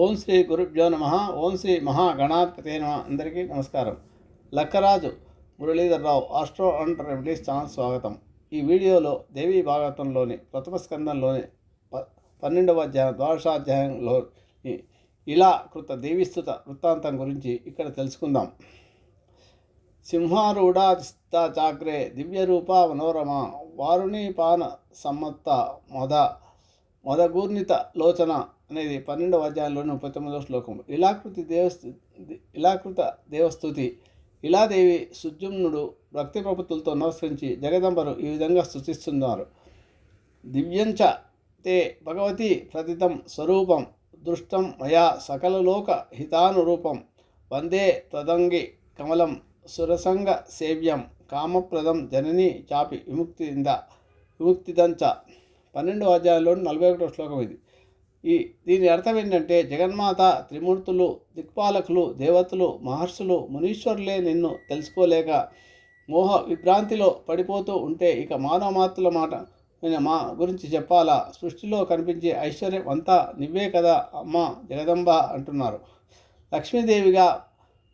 ఓం శ్రీ గురుభ్యో నమ. ఓం శ్రీ మహాగణాధిపతే నమ. అందరికీ నమస్కారం. Lakkaraju Muralidhar Rao astro and remedies channel స్వాగతం. ఈ వీడియోలో దేవీ భాగవతంలోని ప్రథమ స్కందంలోని ప పన్నెండవ అధ్యాయం ద్వాదశాధ్యాయంలో ఇలా కృత దేవీస్తుత వృత్తాంతం గురించి ఇక్కడ తెలుసుకుందాం. సింహారూఢాస్త చాక్రే దివ్యరూప మనోరమ వారుణీపాన సమ్మత్త మొద మొదగూర్ణిత లోచన అనేది పన్నెండవ అధ్యాయంలోని ముప్పై తొమ్మిదవ శ్లోకం. ఇలాకృతి దేవస్తు ఇలాకృత దేవస్థుతి ఇలాదేవి సుజుమ్నుడు భక్తి ప్రపత్తులతో నమస్కరించి జగదంబరు ఈ విధంగా స్థుతిస్తున్నారు దివ్యంచ తే భగవతి ప్రతితం స్వరూపం దృష్టం మయా సకలలోక హితానురూపం వందే తదంగి కమలం సురసంగ సేవ్యం కామప్రదం జనని చాపి విముక్తింద విముక్తిదంచ. పన్నెండు అధ్యాయంలోని నలభై ఒకటో శ్లోకం ఇది. ఈ దీని అర్థం ఏంటంటే జగన్మాత త్రిమూర్తులు దిక్పాలకులు దేవతలు మహర్షులు మునీశ్వరులే నిన్ను తెలుసుకోలేక మోహ విభ్రాంతిలో పడిపోతూ ఉంటే ఇక మానవ మాతృల మాట నేను మా గురించి చెప్పాలా? సృష్టిలో కనిపించే ఐశ్వర్యం అంతా నువ్వే కదా అమ్మ జగదంబ అంటున్నారు. లక్ష్మీదేవిగా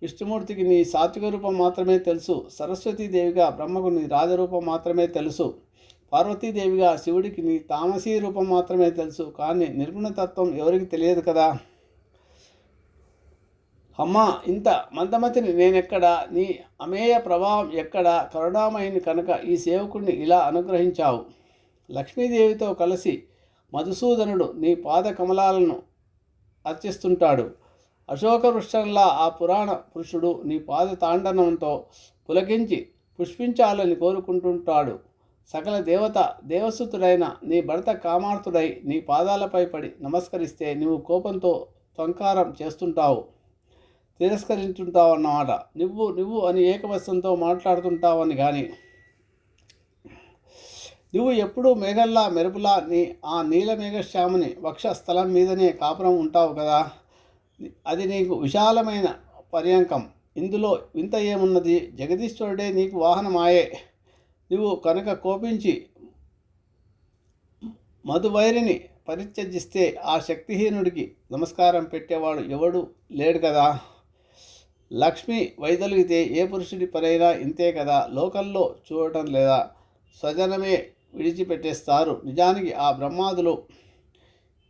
విష్ణుమూర్తికి నీ సాత్విక రూపం మాత్రమే తెలుసు. సరస్వతీదేవిగా బ్రహ్మకు నీ రాజరూపం మాత్రమే తెలుసు. పార్వతీదేవిగా శివుడికి నీ తామసీ రూపం మాత్రమే తెలుసు కానీ నిర్గుణతత్వం ఎవరికి తెలియదు కదా? అమ్మా ఇంత మందమతిని నేనెక్కడ? నీ అమేయ ప్రభావం ఎక్కడ? కరుణామయిని కనుక ఈ సేవకుడిని ఇలా అనుగ్రహించావు. లక్ష్మీదేవితో కలిసి మధుసూదనుడు నీ పాద కమలాలను అర్చిస్తుంటాడు. అశోక వృక్షంలా ఆ పురాణ పురుషుడు నీ పాద తాండనంతో పులకించి పుష్పించాలని కోరుకుంటుంటాడు. సకల దేవత దేవసుతుడైన నీ భర్త కామార్తుడై నీ పాదాలపై పడి నమస్కరిస్తే నువ్వు కోపంతో త్వంకారం చేస్తుంటావు తిరస్కరించుంటావు అన్నమాట నువ్వు నువ్వు అని ఏకవశంతో మాట్లాడుతుంటావని కానీ నువ్వు ఎప్పుడూ మేఘల్లా మెరుపులా నీ ఆ నీల మేఘశ్యామని వక్ష స్థలం మీదనే కాపురం ఉంటావు కదా. అది నీకు విశాలమైన పర్యంకం. ఇందులో వింత ఏమున్నది? జగదీశ్వరుడే నీకు వాహనమాయే. నువ్వు కనుక కోపించి మధువైరిని పరిత్యజిస్తే ఆ శక్తిహీనుడికి నమస్కారం పెట్టేవాడు ఎవడు? లేడు కదా. లక్ష్మి వైదొలిగితే ఏ పురుషుడి పరైనా ఇంతే కదా. లోకల్లో చూడటం లేదా స్వజనమే విడిచిపెట్టేస్తారు. నిజానికి ఆ బ్రహ్మాదులు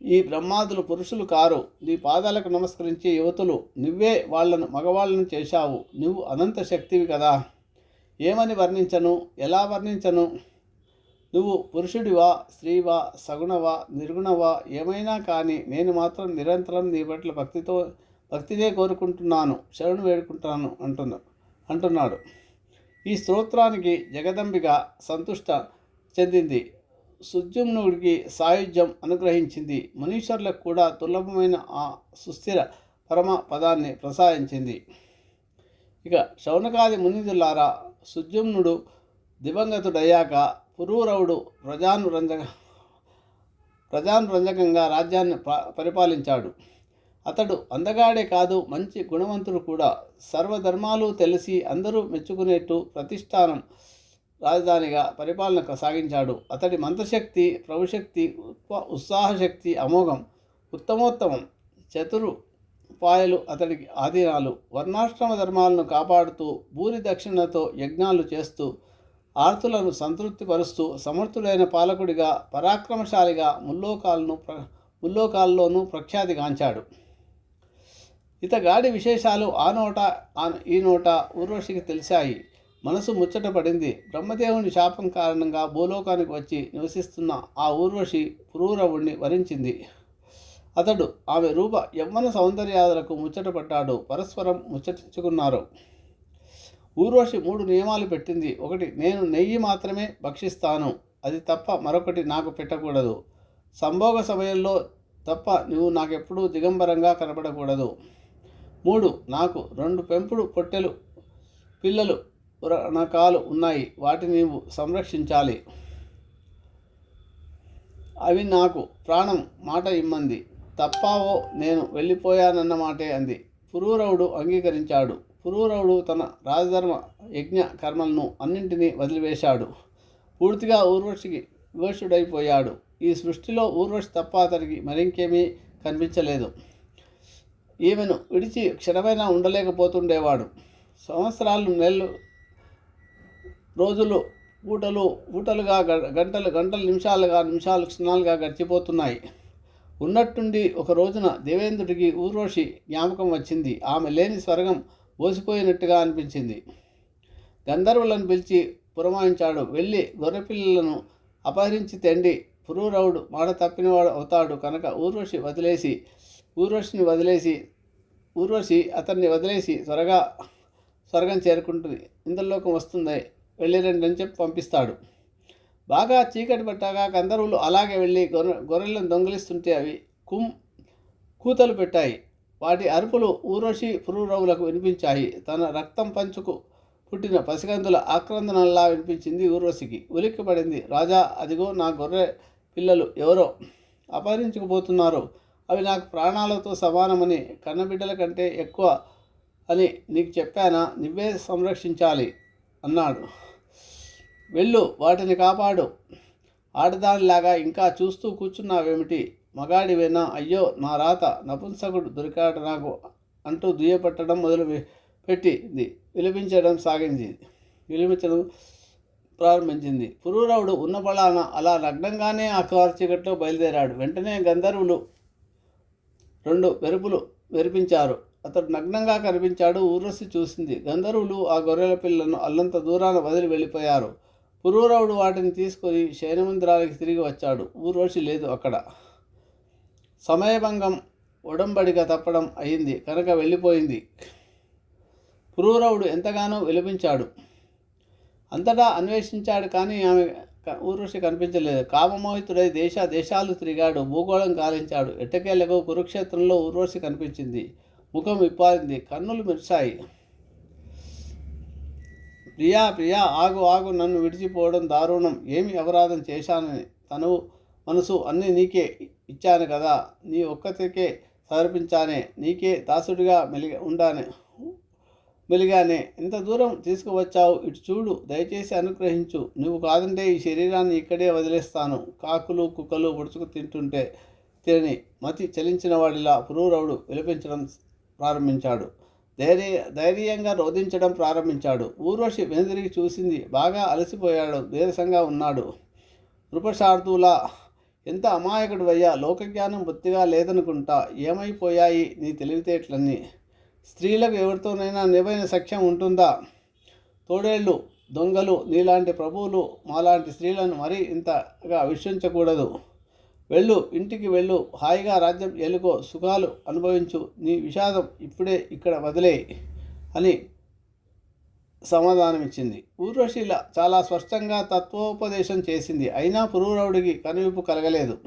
ఈ బ్రహ్మాదులు పురుషులు కారు. నీ పాదాలకు నమస్కరించే యువతులు నువ్వే వాళ్ళను మగవాళ్ళను చేశావు. నువ్వు అనంత శక్తివి కదా. ఏమని వర్ణించను? ఎలా వర్ణించను? నువ్వు పురుషుడివా స్త్రీవా సగుణవా నిర్గుణవా? ఏమైనా కానీ నేను మాత్రం నిరంతరం నీ పట్ల భక్తితో భక్తినే కోరుకుంటున్నాను. శరణు వేడుకుంటున్నాను అంటున్నా అంటున్నాడు. ఈ స్తోత్రానికి జగదంబిక సంతుష్ట చెందింది. సుజుమ్నుడికి సాయుధ్యం అనుగ్రహించింది. మునీశ్వర్లకు కూడా దుర్లభమైన ఆ సుస్థిర పరమ పదాన్ని ప్రసాదించింది. ఇక శౌనకాది మునిదులారా సుజుమ్నుడు దివంగతుడయ్యాక పురూరవుడు ప్రజాను రంజక ప్రజాను రంజకంగా రాజ్యాన్ని పరిపాలించాడు. అతడు అందగాడే కాదు మంచి గుణవంతుడు కూడా. సర్వధర్మాలు తెలిసి అందరూ మెచ్చుకునేట్టు ప్రతిష్టానం రాజధానిగా పరిపాలన సాగించాడు అతడి మంత్రశక్తి ప్రభుశక్తి ఉత్సాహశక్తి అమోఘం ఉత్తమోత్తమం చతురు ఉపాయలు అతడికి ఆధీనాలు వర్ణాశ్రమ ధర్మాలను కాపాడుతూ భూరి దక్షిణతో యజ్ఞాలు చేస్తూ ఆర్తులను సంతృప్తిపరుస్తూ సమర్థుడైన పాలకుడిగా పరాక్రమశాలిగా ముల్లోకాలను ప్ర ముల్లోకాల్లోనూ ప్రఖ్యాతిగాంచాడు ఇతగాడి విశేషాలు ఆ నోట ఈ నోట ఊర్వశికి తెలిసాయి మనసు ముచ్చట పడింది. బ్రహ్మదేవుని శాపం కారణంగా భూలోకానికి వచ్చి నివసిస్తున్న ఆ ఊర్వశి పురూరవుణ్ణి వరించింది. అతడు ఆమె రూప యవ్వన సౌందర్యాదులకు ముచ్చటపడ్డాడు పరస్పరం ముచ్చటించుకున్నారు. ఊర్వశి మూడు నియమాలు పెట్టింది. ఒకటి నేను నెయ్యి మాత్రమే భక్షిస్తాను. అది తప్ప మరొకటి నాకు పెట్టకూడదు. సంభోగ సమయంలో తప్ప నువ్వు నాకెప్పుడూ దిగంబరంగా కనబడకూడదు మూడు నాకు రెండు పెంపుడు పొట్టెలు పిల్లలు రకాలు ఉన్నాయి. వాటిని నీవు సంరక్షించాలి. అవి నాకు ప్రాణం మాట ఇమ్మంది. తప్పావో నేను వెళ్ళిపోయానన్నమాటే అంది. పురూరవుడు అంగీకరించాడు. పురూరవుడు తన రాజధర్మ యజ్ఞ కర్మలను అన్నింటినీ వదిలివేశాడు. పూర్తిగా ఊర్వశికి వివశుడైపోయాడు ఈ సృష్టిలో ఊర్వశి తప్ప అతనికి మరింకేమీ కనిపించలేదు. ఈమెను విడిచి క్షణమైనా ఉండలేకపోతుండేవాడు. సంవత్సరాలు నెలలు రోజులు పూటలు పూటలుగా గ- గంటలు గంటలు నిమిషాలుగా నిమిషాలు క్షణాలుగా గడిచిపోతున్నాయి. ఉన్నట్టుండి ఒక రోజున దేవేంద్రుడికి ఊర్వశి జ్ఞాపకం వచ్చింది. ఆమె లేని స్వర్గం బోసిపోయినట్టుగా అనిపించింది. గంధర్వులను పిలిచి పురమాయించాడు. వెళ్ళి గొర్రెపిల్లలను అపహరించి తెండి పురూరవుడు మాట తప్పినవాడు అవుతాడు కనుక ఊర్వశి వదిలేసి ఊర్వశిని వదిలేసి ఊర్వశి అతన్ని వదిలేసి త్వరగా స్వర్గం చేరుకుంటుంది. ఇంద్రలోకం వస్తుంది. వెళ్ళిరండి అని చెప్పి పంపిస్తాడు. బాగా చీకటి పట్టాక గంధర్వులు అలాగే వెళ్ళి గొర్రె గొర్రెలను దొంగిలిస్తుంటే అవి కుం కూతలు పెట్టాయి. వాటి అరుపులు ఊర్వశి పురూరవులకు వినిపించాయి. తన రక్తం పంచుకు పుట్టిన పసిగందుల ఆక్రందనల్లా వినిపించింది ఊర్వశికి ఉలిక్కి పడింది. రాజా అదిగో నా గొర్రె పిల్లలు ఎవరో అపహరించుకుపోతున్నారు. అవి నాకు ప్రాణాలతో సమానమని కన్నబిడ్డల కంటే ఎక్కువ అని నీకు చెప్పానా? నువ్వే సంరక్షించాలి అన్నాడు. వెళ్ళు వాటిని కాపాడు. ఆడదానిలాగా ఇంకా చూస్తూ కూర్చున్నావేమిటి? మగాడివేనా అయ్యో నా రాత నపుంసకుడు దొరికాడు నాకు అంటూ దుయ్యపట్టడం మొదలు పెట్టింది. విలిపించడం సాగింది. విలిపించడం ప్రారంభించింది. పురూరవుడు ఉన్న బలాన అలా నగ్నంగానే ఆ కారు చీకట్లో బయలుదేరాడు. వెంటనే గంధర్వులు రెండు మెరుపులు మెరిపించారు. అతడు నగ్నంగా కనిపించాడు. ఊర్వశి చూసింది. గంధర్వులు ఆ గొర్రెల పిల్లను అల్లంత దూరాన వదిలి వెళ్ళిపోయారు. పురూరవుడు వాటిని తీసుకొని శయనమందిరానికి తిరిగి వచ్చాడు. ఊర్వశి లేదు అక్కడ. సమయభంగం ఉడంబడిగా తప్పడం అయింది. కనుక వెళ్ళిపోయింది. పురూరవుడు ఎంతగానో విలపించాడు. అంతటా అన్వేషించాడు కానీ ఆమె ఊర్వశి కనిపించలేదు. కామమోహితుడై దేశ దేశాలు తిరిగాడు. భూగోళం గాలించాడు. ఎట్టకేలకు కురుక్షేత్రంలో ఊర్వశి కనిపించింది. ముఖం విప్పారింది. కన్నులు మెరిశాయి. ప్రియా ప్రియా ఆగు ఆగు నన్ను విడిచిపోవడం దారుణం. ఏమి అపరాధం చేశానని? తను మనసు అన్నీ నీకే ఇచ్చాను కదా. నీ ఒక్కతికే సమర్పించానే. నీకే దాసుడిగా మెలిగి ఉండానే మెలిగానే. ఇంత దూరం తీసుకువచ్చావు? ఇటు చూడు దయచేసి అనుగ్రహించు. నువ్వు కాదంటే ఈ శరీరాన్ని ఇక్కడే వదిలేస్తాను. కాకులు కుక్కలు ఉడుచుకు తింటుంటే తిని మతి చలించిన వాడిలా పురూరవుడు విలపించడం ప్రారంభించాడు. ధైర్య ధైర్యంగా రోధించడం ప్రారంభించాడు. ఊర్వశి వెనుదిరిగి చూసింది బాగా అలసిపోయాడు నీరసంగా ఉన్నాడు. నృపశార్దులా ఎంత అమాయకుడు అయ్యా లోకజ్ఞానం బొత్తిగా లేదనుకుంటా ఏమైపోయాయి నీ తెలివితేటలన్నీ? స్త్రీలకు ఎవరితోనైనా నిబైన సఖ్యం ఉంటుందా? తోడేళ్ళు దొంగలు నీలాంటి ప్రభువులు మాలాంటి స్త్రీలను మరీ ఇంతగా విశ్వించకూడదు వెళ్ళు ఇంటికి వెళ్ళు హాయిగా రాజ్యం ఏలుకో సుఖాలు అనుభవించు నీ విషాదం ఇప్పుడే ఇక్కడ వదిలే అని సమాధానమిచ్చింది. ఊర్వశీల చాలా స్పష్టంగా తత్వోపదేశం చేసింది. అయినా పురూరవుడికి కనువిప్పు కలగలేదు.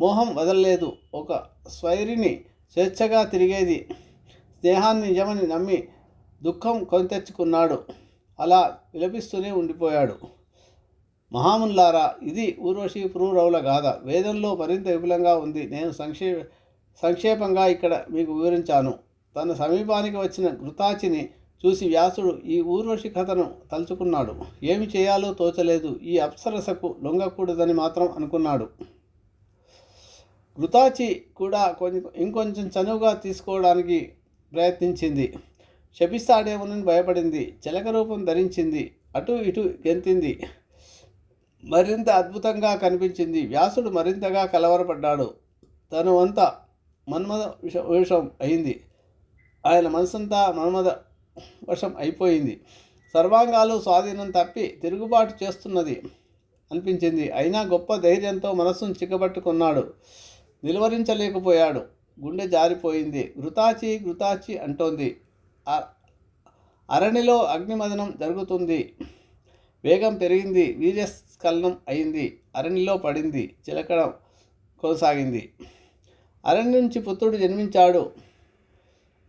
మోహం వదలలేదు. ఒక స్వైరిని స్వేచ్ఛగా తిరిగేది స్నేహాన్ని నిజమని నమ్మి దుఃఖం కొని తెచ్చుకున్నాడు అలా విలపిస్తూనే ఉండిపోయాడు. మహాముల్లారా ఇది ఊర్వశి పురూరవుల గాథ. వేదంలో మరింత విపులంగా ఉంది. నేను సంక్షే సంక్షేపంగా ఇక్కడ మీకు వివరించాను. తన సమీపానికి వచ్చిన ఘృతాచిని చూసి వ్యాసుడు ఈ ఊర్వశి కథను తలుచుకున్నాడు. ఏమి చేయాలో తోచలేదు. ఈ అప్సరసకు లొంగకూడదని మాత్రం అనుకున్నాడు. ఘృతాచి కూడా కొంచెం ఇంకొంచెం చనువుగా తీసుకోవడానికి ప్రయత్నించింది. శపిస్తాడేమోనని భయపడింది. చిలక రూపం ధరించింది. అటు ఇటు గెంతింది. మరింత అద్భుతంగా కనిపించింది. వ్యాసుడు మరింతగా కలవరపడ్డాడు. తను అంతా మన్మద విష విషం అయింది. ఆయన మనసంతా మన్మద వశం అయిపోయింది. సర్వాంగాలు స్వాధీనం తప్పి తిరుగుబాటు చేస్తున్నది అనిపించింది. అయినా గొప్ప ధైర్యంతో మనస్సును చిక్కబట్టుకున్నాడు. నిలువరించలేకపోయాడు. గుండె జారిపోయింది. ఘృతాచి ఘృతాచి అంటోంది. అరణిలో అగ్నిమదనం జరుగుతుంది. వేగం పెరిగింది. భూస్ఖలనం అయింది. అరణిలో పడింది. చిలకడం కొనసాగింది. అరణి నుంచి పుత్రుడు జన్మించాడు.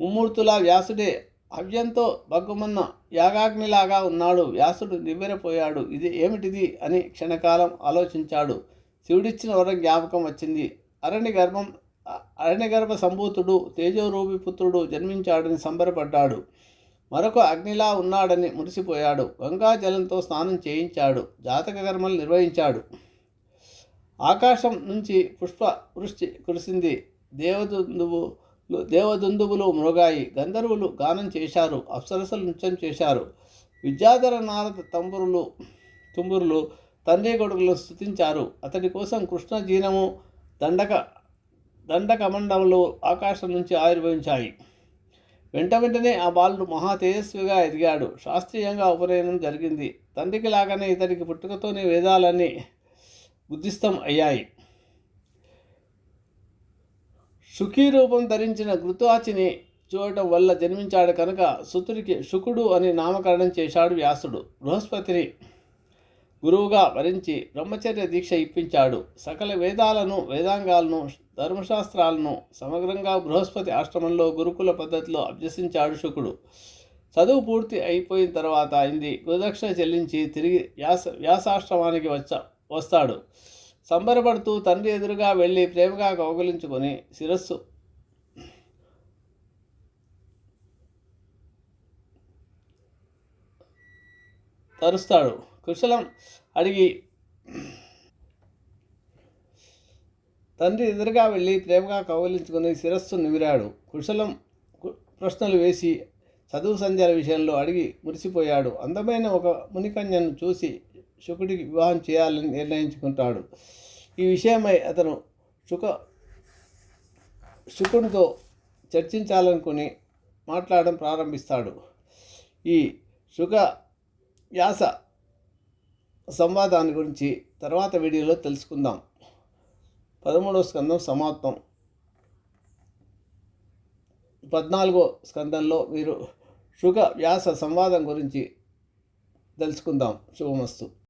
ముమ్మూర్తులా వ్యాసుడే హవ్యంతో భగ్గుమన్న యాగాగ్నిలాగా ఉన్నాడు. వ్యాసుడు నివ్వెరపోయాడు. ఇది ఏమిటిది అని క్షణకాలం ఆలోచించాడు. శివుడిచ్చిన వరం జ్ఞాపకం వచ్చింది. అరణ్య గర్భం అరణ్య గర్భ సంభూతుడు తేజోరూపి పుత్రుడు జన్మించాడని సంబరపడ్డాడు. మరొక అగ్నిలా ఉన్నాడని మురిసిపోయాడు. గంగాజలంతో స్నానం చేయించాడు. జాతక కర్మలు నిర్వహించాడు. ఆకాశం నుంచి పుష్ప వృష్టి కురిసింది. దేవదుందువు దేవదుందువులు మృగాయి. గంధర్వులు గానం చేశారు. అప్సరసలు నృత్యం చేశారు. విద్యాధర నారద తంబురులు తుంబురులు తండ్రి కొడుకులను స్థుతించారు అతడి కోసం కృష్ణ జీనము దండక దండకమండములు ఆకాశం నుంచి ఆవిర్భవించాయి. వెంట వెంటనే ఆ బాలుడు మహా తేజస్విగా ఎదిగాడు. శాస్త్రీయంగా ఉపనయనం జరిగింది. తండ్రికి లాగానే ఇతడికి పుట్టుకతోనే వేదాలని బుద్ధిస్తం అయ్యాయి. సుఖీ రూపం ధరించిన ఘృతాచిని చూడటం వల్ల జన్మించాడు కనుక సుతుడికి శుకుడు అని నామకరణం చేశాడు వ్యాసుడు. బృహస్పతిని గురువుగా వరించి బ్రహ్మచర్య దీక్ష ఇప్పించాడు. సకల వేదాలను వేదాంగాలను ధర్మశాస్త్రాలను సమగ్రంగా బృహస్పతి ఆశ్రమంలో గురుకుల పద్ధతిలో అభ్యసించాడు శుకుడు. చదువు పూర్తి అయిపోయిన తర్వాత అయింది. గురుదక్షిణ చెల్లించి తిరిగి వ్యాస వ్యాసాశ్రమానికి వచ్చ వస్తాడు. సంబరపడుతూ తండ్రి ఎదురుగా వెళ్ళి ప్రేమగా కౌగలించుకొని శిరస్సు తరుస్తాడు. కుశలం అడిగి తండ్రి ఎదురుగా వెళ్ళి ప్రేమగా కౌగిలించుకుని శిరస్సు నిమిరాడు కుశలం ప్రశ్నలు వేసి చదువు సంధ్యాల విషయంలో అడిగి మురిసిపోయాడు. అందమైన ఒక మునికన్యను చూసి శుకుడికి వివాహం చేయాలని నిర్ణయించుకుంటాడు. ఈ విషయమై అతను శుక శుకునితో చర్చించాలనుకుని మాట్లాడడం ప్రారంభిస్తాడు. ఈ శుక వ్యాస సంవాదాన్ని గురించి తర్వాత వీడియోలో తెలుసుకుందాం. పదమూడవ స్కందం సమాప్తం. పద్నాలుగో స్కందంలో మీరు శుగ వ్యాస సంవాదం గురించి తెలుసుకుందాం. శుభమస్తు.